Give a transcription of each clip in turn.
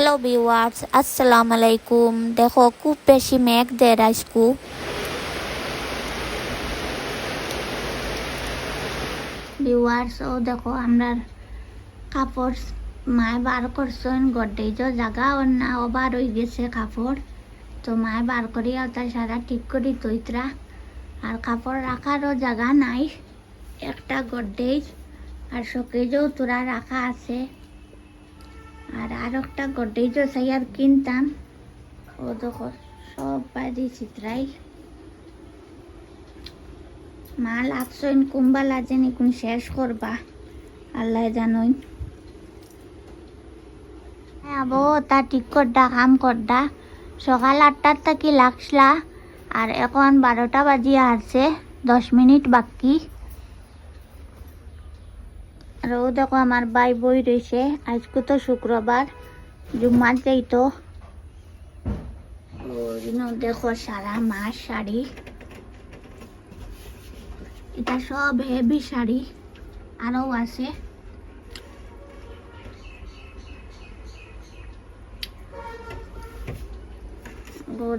Hello viewers আসসালামু আলাইকুম দেখো খুব বেশি মেঘ দেয় আজকু ভিউয়ার্স ও দেখো আমরা কাপড় মায় বার করছেন গড্ডেজ জাগা ওর না ও বার হয়ে গেছে কাপড় তো মায় বার করি তার সারা ঠিক করি তৈতরা আর কাপড় রাখারও জায়গা নাই একটা গড্ডেজ আর শোকেজও তোরা রাখা আছে আর আর একটা গড্রেজও চাই আর কিনতাম। ও দেখো, সব বাজি চিত্রাই। মাল আসছেন কুম্বা লাজেনি কোন শেষ করবা। আল্লাহ জানইন আবো, তা ঠিক করডা, কাম করডা। সকাল আটটার থেকে লাগসলা আর এখন বারোটা বাজিয়ে আসছে দশ মিনিট বাকি। আর ও দেখো আমার ভাই বই রয়েছে আজকে তো শুক্রবার জুম্মার যাইতো ওই ন দেখো সারা মাস শাড়ি এটা সব হেভি শাড়ি আরও আছে।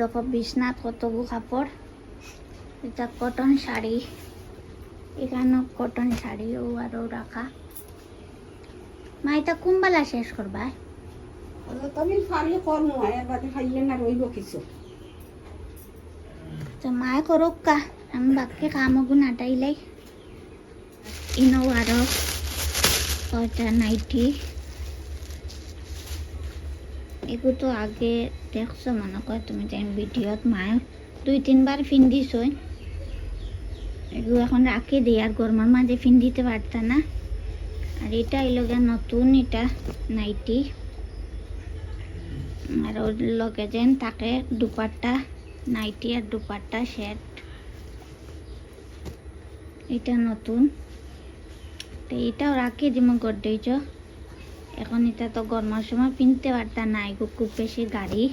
দেখো বিছনাথ কতগু কাপড় এটা কটন শাড়ি এখানেও কটন শাড়িও আরও রাখা মা এটা কুম্বালা শেষ করবা? তুমি ফারিয়ে করমু এর বাদে খাইলে না রইব কিছু। তো মায়ে করুক কা আমি বাকি কামগু নাটাইলাই ইনো আরও কয়টা নাইটি। এগু তো আগে দেখছ মনে কয় তুমি তাই ভিডিওত মায়ে দুই তিনবার ফিন্দিছই এগু এখন রাখি দিই আর গরমার মাঝে ফিন্দিতে পারতা না। আর এটা এই লগে নতুন, এটা নাইটি। আর ওর লগে যেন তাকে দুপাট্টা, নাইটি আর দুপাট্টা সেট এটা নতুন। তো এটাও রাখি দিম গড্রেজ এখন এটা তো গরমের সময় পিনতে পারতা নাই এগো খুব বেশি গাড়ি।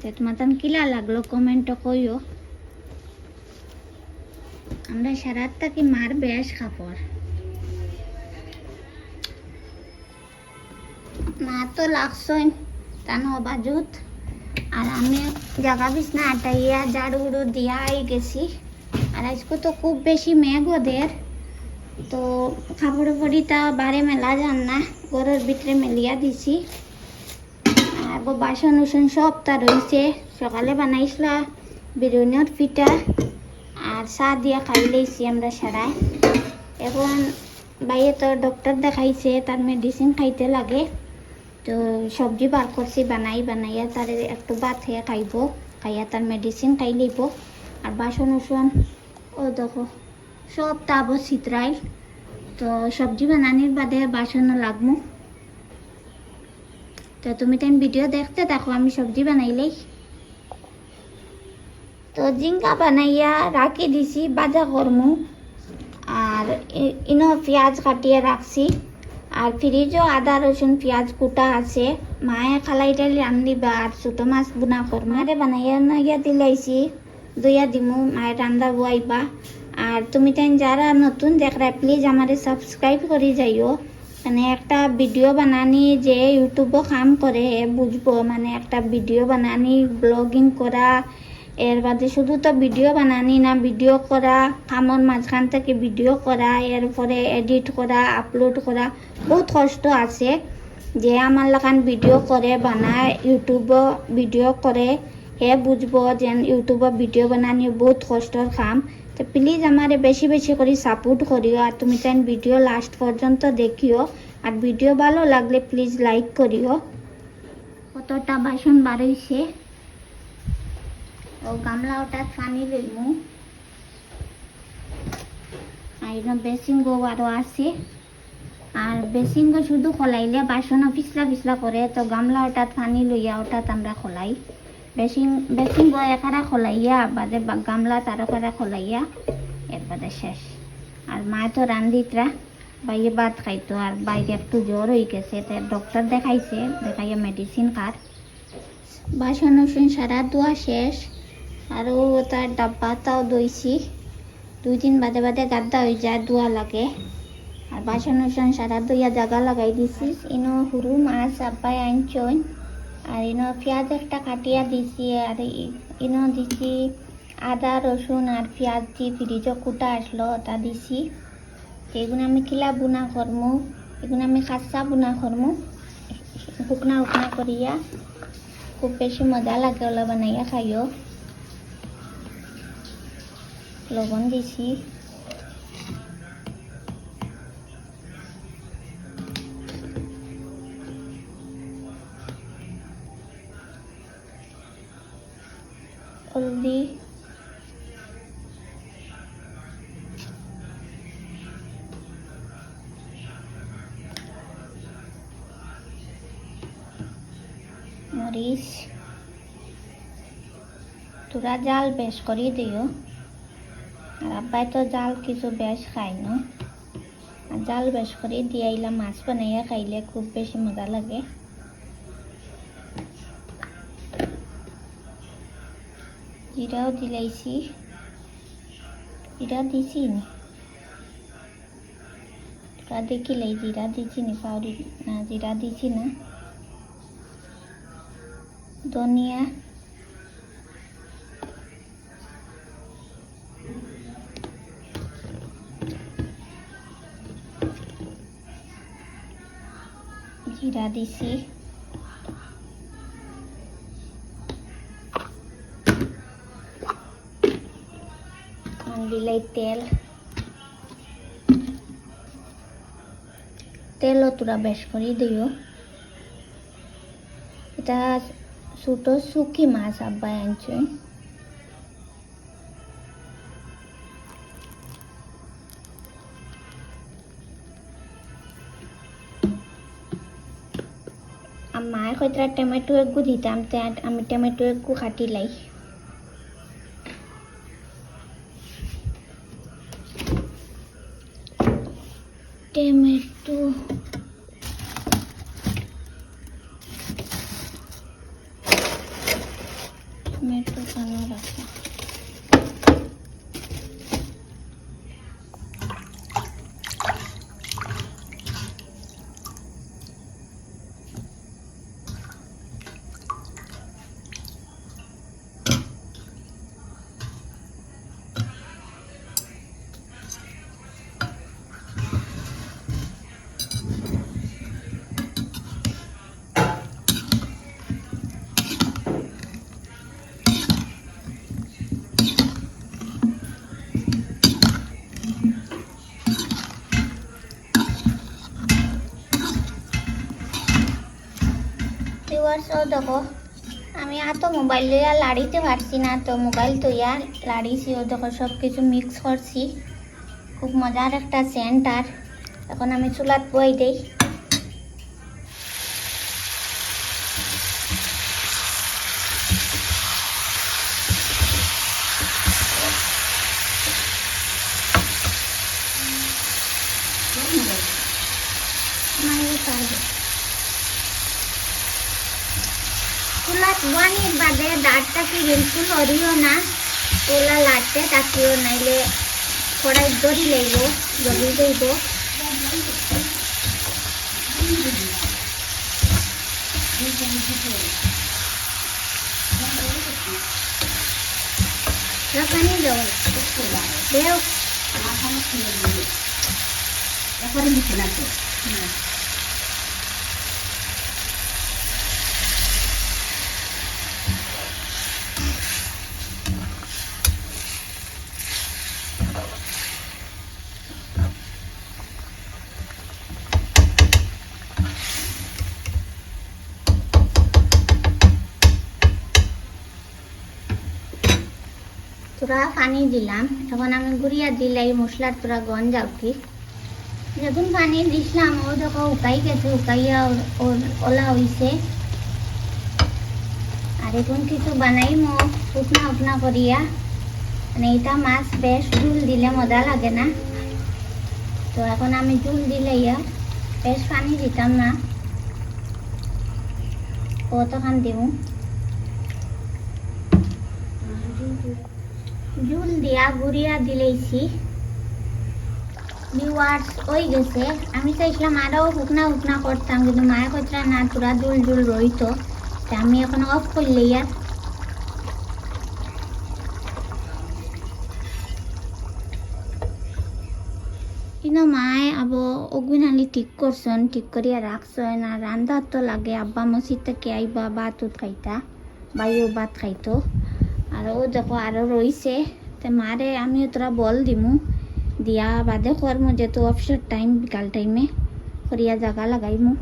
তো তোমার তান কিলা লাগল কমেন্টও কইও। আমরা সারাত থাকি মার বেশ কাপড়? মা তো লাগছই তান অবাজুত আর আমি জাগা বিছনা আটাইয়া ঝাড়ু উড়ু দিয়া গেছি। আর আজকে তো খুব বেশি মেঘ ওদের। তো কাপড় পড়িটা বারে মেলা যান না, ঘরের ভিতরে মেলিয়া দিছি। আর বাসন উসন সব তা রয়েছে সকালে বানাইছিল বিরিয়ানির পিঠা। আর চা দিয়া খাই লইছি আমরা সারাই। এখন বাইরে তো ডক্টর দেখাইছে, তার মেডিসিন খাইতে লাগে। তো সবজি বার করছি, বানাই, বানাইয়া তার একটু ভাত খেয়ে খাইব, খাইয়া তার মেডিসিন খাই লইব। আর বাসন উসন, ও দেখো, সব তাব চিত্রাই তো সবজি বানানির বাদে বাসনও লাগবো তো তুমি তাই ভিডিও দেখতে দেখো, আমি সবজি বানাইলেই তো জিঙ্কা বানাইয়া রাখি দিছি, বাজা করমু। আর ইনো পেঁয়াজ কাটিয়ে রাখছি। আর ফ্রিজও আদা, রসুন, পেঁয়াজ কুটা আছে। মায়ে খালাই টাইলে রান্ধিবা আর ছোটো মাছ বুনা কর মারে বানাইয়া নাইয়া দিলাইছি। দইয়া দিমু মায়ের রান্দা বুয়াইবা আর তুমি তাই যারা নতুন দেখরা প্লিজ আমারে সাবস্ক্রাইব করে যাইও। মানে একটা ভিডিও বানানি যে ইউটিউবও কাম করে বুঝব। মানে একটা ভিডিও বানানি ব্লগিং করা এর বাদে শুধু তো ভিডিও বানানি না ভিডিও করা, কামর মাঝখান থেকে ভিডিও করা এরপরে এডিট করা আপলোড করা, বহুত কষ্ট আছে। যে আমার লাগান ভিডিও করে, বানায় ইউটিউবও ভিডিও করে, হে বুঝব যে ইউটিউবত ভিডিও বানানি বহুত কষ্টর কাম। তো প্লিজ আমারে বেশি বেশি করে সাপোর্ট করিও, আর তুমি তাই ভিডিও লাস্ট পর্যন্ত দেখিও। আর ভিডিও ভালো লাগলে প্লিজ লাইক করিও। কতটা বাসন বাড়াইছে। ও গামলা ওটা পানি লইমু আর এরকম বেসিন গো আরও আছে। আর বেসিন গো শুধু খোলাইলে বাসনও পিছলা পিছলা করে, তো গামলা ওটাত পানি লইয়া ওটাত আমরা খোলাই। বেসিন বেসিন গো একারা খোলাইয়া, বাদে গামলা তারও কারা খোলাইয়া এর বাদে শেষ। আর মা তো রান্ধিতরা বাইরে ভাত খাইতো, আর বাইরে একটু জ্বর হয়ে গেছে, তো ডক্টর দেখাইছে, দেখাইয়া মেডিসিন খার। বাসন সারা ধোয়া শেষ। আৰু তার ডাব্বাটাও দইছি দুই দিন বাদে বাদে গাদ্দা হয়ে যায় ধোয়া লাগে। আর বাসন উসন সারা দইয়া জাগা লাগাই দিছি। ইনো হুরু মাছ আব্বাই আনছন আর ইনো পেঁয়াজ একটা কাটিয়া দিছি। আর ইনো দিছি আদা রসুন আর পেঁয়াজ দিয়ে ফ্রিজ কুটা আসলো ওটা দিছি। এগুলো আমি কিলা বুনা করমু এগুলো আমি খাসা বুনা করমু শুকনা উকনা করিয়া খুব বেশি মজা লাগে ওলা বানাইয়া খাইও। লবণ দিছি হলদি। মরিচ। তোরা জাল বেশ করি দিও। আর আব্বাই তো জাল কিছু বেশ খায় না জাল বেশ করে দিয়ে আইলা মাছ বানাইয়া খাইলে খুব বেশি মজা লাগে। জিরাও দিলাইছি। জিরা দিছি নি তোরা দেখিলাই জিরা দিছি নি পাউরি না, জিরা দিছি না। ধনিয়া জিরা দিছি দিলাই তেল তেলও তোরা বেশ করে দিও। এটা ছোট শুকি মাছ আব্বাই আনছে। হয়তো টমেটো একগু দিতাম তে আমি টমেটো একগু কাটি লাই। টমেটো কেন রাখা ভিউয়ার্সও দেখো আমি আর তো মোবাইল লইয়া লাড়িতে পারছি না, তো মোবাইল তো ইয়া লাড়িছি, ও দেখো সব কিছু মিক্স করছি। খুব মজার একটা সেন্ট আর। এখন আমি চুলাত বই দেই। মাইরে পারবে চুলাত ওয়ানি বাদে দাঁতটাকে বিলকুল হরিও না? ওলা লাগতে তাকিও, নাইলে কড়াই দড়ি লইব জ্বলি যাইব পানি দেও দেও। এরপরে পানি দিলাম। এখন আমি গুড়িয়া দিলাই মশলার তোরা গন যাও যখন পানি দিছিলাম, ও দেখো উকাই গেছে উকাইয়া ওলা হইছে। আর এখন কিছু বানাইমো উপনা উপনা করিয়া। মানে এটা মাছ বেশ জুল দিলে মজা লাগে না। তো এখন আমি জুল দিলে ইয়া বেশ পানি দিতাম না। কতখান দিব জুল দিয়া গুড়িয়া দিলেইছি। ভিউয়ার্স ওই গেছে। আমি চাইছিলাম আরও হুকনা হুকনা করতাম, কিন্তু মায়ে কইরা না, তোরা জুল জুল রইতো আমি এখন অফ করলে আর কিন্তু মায়ে আবো অগুন আলি ঠিক করছেন ঠিক করিয়া রাখছেন আর রান্ধার তো লাগে, আব্বা মসজিদ থেকে আইবা ভাত উত খাইতা বাইও ভাত খাইতো। আর ও দেখো আরও রইছে তে মারে আমি তোরা বল দিমু। দিয়া বাদে করমু যেহেতু অফিসের টাইম বিকাল টাইমে করিয়া জাগা লাগাইমু।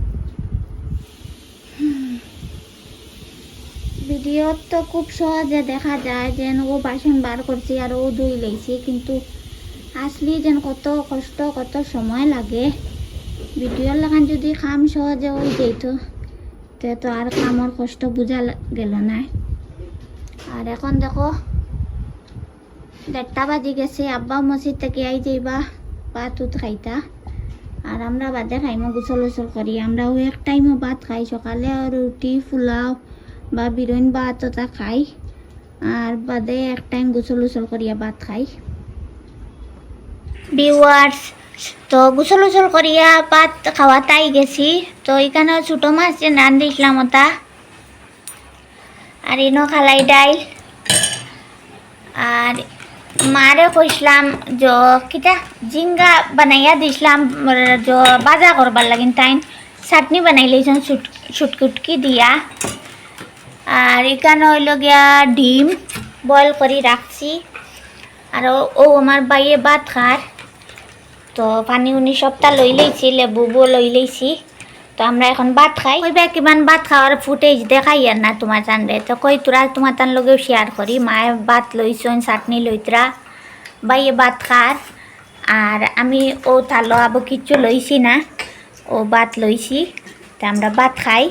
ভিডিও তো খুব সহজে দেখা যায় যেন ও বাসন বার করছি আর ও ধুই লাইছি কিন্তু আসলে যেন কত কষ্ট, কত সময় লাগে। ভিডিওর লাগান যদি কাম সহজে হয়ে যেত তো আর কামর কষ্ট বোঝা গেল না আর এখন দেখো, দেড়টা বাজে গেছে, আব্বা মসজিদ থেকে আই যাইবা, ভাত উত খাইতা। আর আমরা বাদে খাইমো গোসল উসল করি। আমরাও এক টাইমও ভাত খাই, সকালে রুটি, পোলাও বা বিরইন ভাত ওটা খাই। আর বাদে এক টাইম গোসল উসল করিয়া ভাত খাই। ভিউয়ার্স তো গোসল উসল করিয়া ভাত খাওয়া তাই গেছি। তো এখানে ছোটো মাছ যে রান দিয়েছিলাম ওটা। আর ইনো খালাই ডাইল। আর মারে কইসলাম য কিটা জিঙ্গা বানাইয়া দিছিলাম য বাজা করবার লাগিন টাইম চাটনি বানাই লইছেন ছুটকুটকি দিয়া। আর এখানে হইল গিয়া ডিম বয়েল করে রাখছি। আর ও- আমার বাইয়ে ভাত খার। তো পানি উনি সবটা লই লইছি লেবুবো লই লইছি। তো আমরা এখন ভাত খাই। কইবা কিমান ভাত খাওয়ার ফুটেজ দেখাই আর না তোমার টানরে তো কই তোরা তোমার টান লগেও শেয়ার করি। মায়ে ভাত লইছন, চাটনি লইতরা। বাইয়ে ভাত খার। আর আমি ও তালো আবো কিচ্ছু লইছি না। ও ভাত লইছি। তো আমরা ভাত খাই।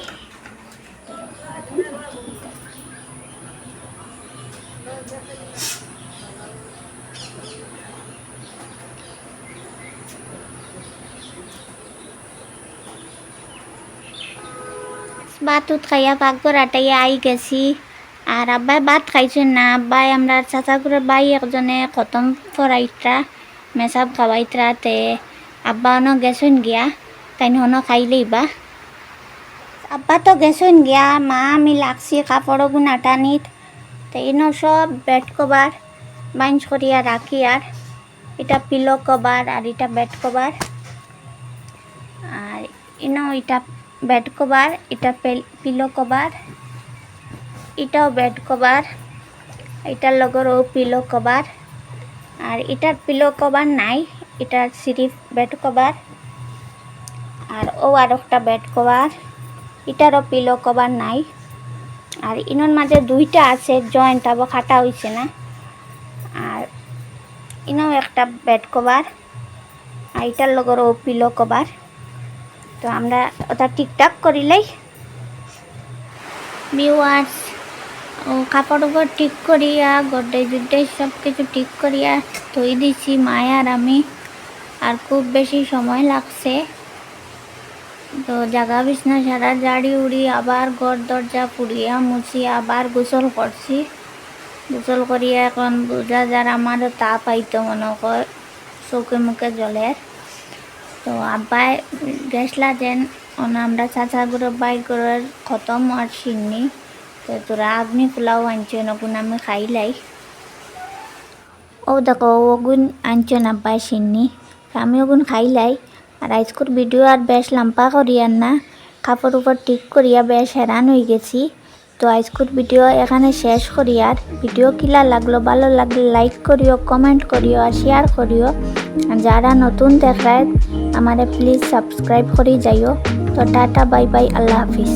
ভাত উত খাইয়া পাকঘর আটাইয়া আই গেছি। আর আব্বাই ভাত খাইছেন না। আব্বাই আমরা চাচা করে বাই একজনে খতম ফরাইতরা মেসাব খাওয়াইতরা তে আব্বা অন গেছেন গিয়া তাই হন খাইলেইবা আব্বা তো গেছেন গিয়া, মা আমি লাগছি কাপড় গুণ আটানিত। তো ইনো সব বেড কভার বাইঞ্চ করিয়া রাখি আর এটা পিলো কভার আর এটা বেড কভার আর ইনো এটা বেড কভার, এটা পিলো কভার, এটাও বেড কভার, এটার লগর ও পিলো কভার, আর এটার পিলো কভার নাই, এটার সিরিফ বেড কভার, আর ও আর একটা বেড কভার, এটারও পিলো কভার নাই, আর ইনোর মাঝে দুইটা আছে, জয়েন্ট আবার খাটা হইছে না, আর ইনাও একটা বেড কভার, আর এটার ও পিলো কভার। তো আমরা ওটা ঠিকঠাক করিলেই ভিউয়ার্স ও কাপড় উপর ঠিক করিয়া গড্ডে জুড্ডে সব কিছু ঠিক করিয়া থই দিছি, মায় আর আমি। আর খুব বেশি সময় লাগছে। তো জাগা বিছনা সারা জাড়ি উড়ি আবার ঘর দরজা পুড়িয়া মুছিয়া আবার গোসল করছি। গোসল করিয়া এখন বোঝা যার আমারও তাপ আইতো মনে কর চৌকে মুখে জলের। তো আব্বাই গেছলা যেন আমরা চাচা গুলো বাই করে খতম আর সিন্নি। তো তোরা আগ্নি পোলাও আনছো নগুন আমি খাইলাই ও দেখো ওগুন আনছো আব্বাই সিন্নি। আমি ওগুন খাইলাই আর আজকের ভিডিও আর বেশ লাম্পা করিয়ার না। কাপড় উপর ঠিক করিয়া বেশ হেরান হয়ে গেছি। তো আজকের ভিডিও এখানে শেষ করি আর। ভিডিও কিলা লাগল, ভালো লাগলে লাইক করিও কমেন্ট করিও আর শেয়ার করিও। যারা নতুন দেখায় আমারে প্লিজ সাবস্ক্রাইব করে যাইও। তো টাটা বাই বাই আল্লাহ হাফিজ।